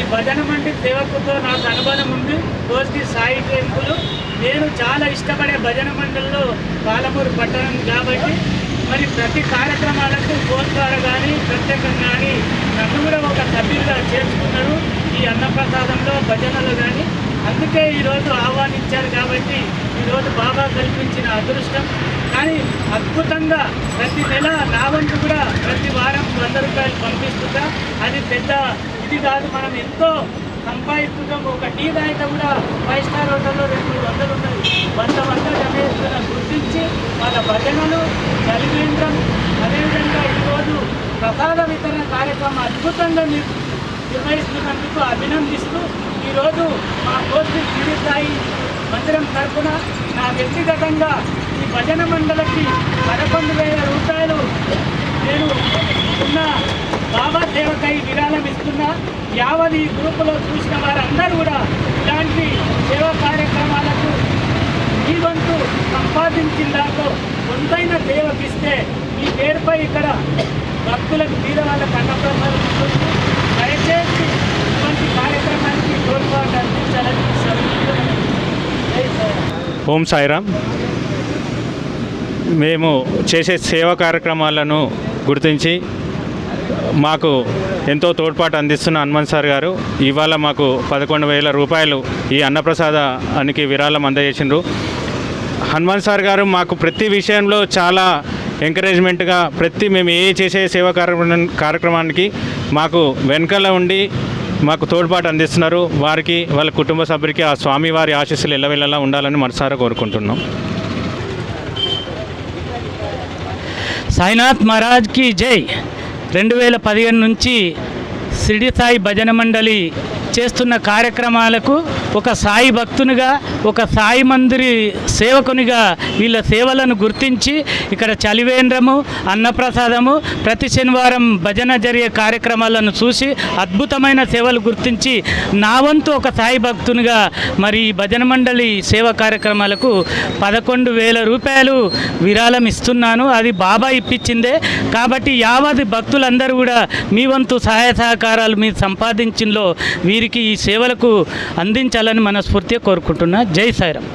ఈ భజన మంటి సేవకుతో నాకు అనుబంధం ఉంది. కోస్టి సాయి టెంపులు. నేను చాలా ఇష్టపడే భజన మండలిలో పాలమూరు పట్టణం కాబట్టి మరి ప్రతి కార్యక్రమాలకు ఫోన్ ద్వారా కానీ ప్రత్యేకంగా కానీ నన్ను కూడా ఒక సభ్యులుగా చేర్చుకున్నారు ఈ అన్నప్రసాదంలో భజనలు కానీ. అందుకే ఈరోజు ఆహ్వానించారు కాబట్టి ఈరోజు బాబా కల్పించిన అదృష్టం. కానీ అద్భుతంగా ప్రతి నెల నా వంతు కూడా ప్రతి వారం వంద రూపాయలు పంపిస్తుందా అది పెద్ద అభివృద్ధి కాదు మనం ఎంతో సంపాదిస్తున్నాం. ఒక టీ తాగితే కూడా ఫైవ్ స్టార్ హోటల్లో రెండు వందలు ఉన్నాయి వంద వందలు అనేది గుర్తించి వాళ్ళ భజనలు చలివేంద్రం అదేవిధంగా ఈరోజు ప్రసాద వితరణ కార్యక్రమం అద్భుతంగా నిర్వహిస్తున్నందుకు అభినందిస్తూ ఈరోజు మా కోర్టు శ్రీ స్థాయి మందిరం తరఫున నా వ్యక్తిగతంగా ఈ భజన మండలికి పదకొండు వేల రూపాయలు నేను ఉన్న ఈ విరాళం ఇస్తున్నా యావత్ ఈ గ్రూపులో చూసిన వారందరూ కూడా ఇలాంటి సేవా కార్యక్రమాలకు ఈ వంతు సంపాదించిన దాంట్లో కొంతైన సేవకిస్తే ఈ పేరుపై ఇక్కడ భక్తులకు తీర వాళ్ళకి అన్నప్రసాదం ఉంటుంది. దయచేసి ఇటువంటి కార్యక్రమానికి తోడ్పాటు అందించాలని ఓం సాయిరామ్. మేము చేసే సేవా కార్యక్రమాలను గుర్తించి మాకు ఎంతో తోడ్పాటు అందిస్తున్న హనుమాన్ సార్ గారు ఇవాళ మాకు పదకొండు వేల రూపాయలు ఈ అన్నప్రసాదానికి విరాళం అందజేసిండ్రు. హనుమాన్ సార్ గారు మాకు ప్రతి విషయంలో చాలా ఎంకరేజ్మెంట్గా ప్రతి మేము ఏ చేసే సేవా కార్యక్రమం కార్యక్రమానికి మాకు వెనకాల ఉండి మాకు తోడ్పాటు అందిస్తున్నారు. వారికి వాళ్ళ కుటుంబ సభ్యులకి ఆ స్వామి వారి ఆశీస్సులు ఎల్లవెల్లలా ఉండాలని మనసారా కోరుకుంటున్నాం. సాయినాథ్ మహారాజ్కి జై. రెండు వేల పదిహేను నుంచి సిడి సాయి భజన మండలి చేస్తున్న కార్యక్రమాలకు ఒక సాయి భక్తునిగా ఒక సాయి మందిరి సేవకునిగా వీళ్ళ సేవలను గుర్తించి ఇక్కడ చలివేంద్రము అన్నప్రసాదము ప్రతి శనివారం భజన జరిగే కార్యక్రమాలను చూసి అద్భుతమైన సేవలు గుర్తించి నా వంతు ఒక సాయి భక్తునిగా మరి ఈ భజన మండలి సేవా కార్యక్రమాలకు పదకొండు వేల రూపాయలు విరాళం ఇస్తున్నాను. అది బాబా ఇప్పించిందే. కాబట్టి యావది భక్తులందరూ కూడా మీ వంతు సహాయ సహకారాలు మీరు సంపాదించింలో వీరికి ఈ సేవలకు అందించాలని మనస్ఫూర్తిగా కోరుకుంటున్నా. జై సాయిరామ్.